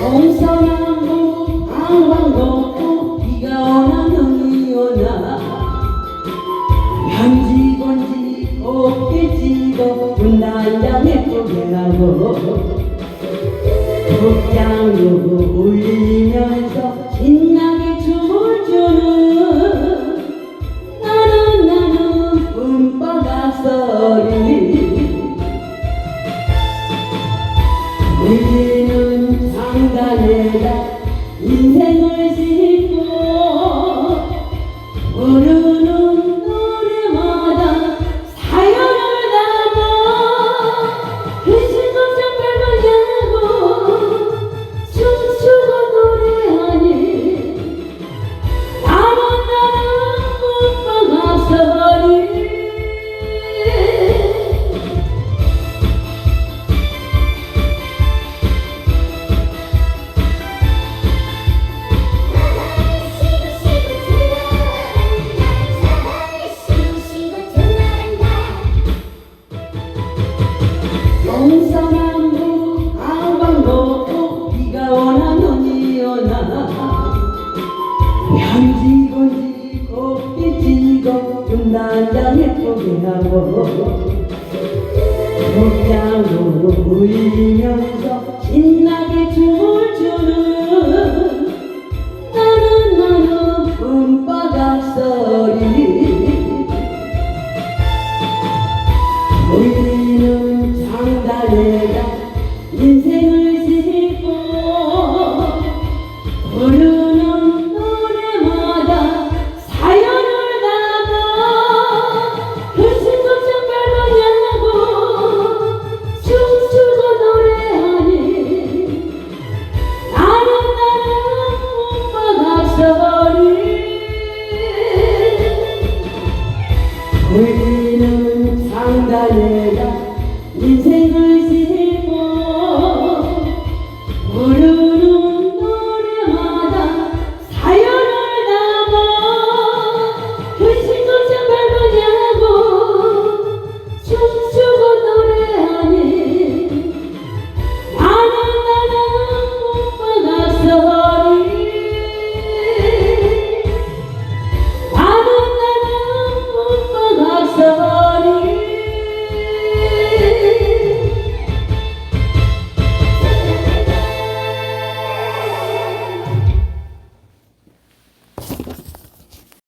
서양도 안광도 비가 오나 눈이 오나. 편지 건지 없겠지도 분단장에 포개나고 북장로 울리 꽃이 꽃이 지고 중단장 예쁘게 하고 목장 울리면서 신나게 춤을 우리는 상단에야 인생을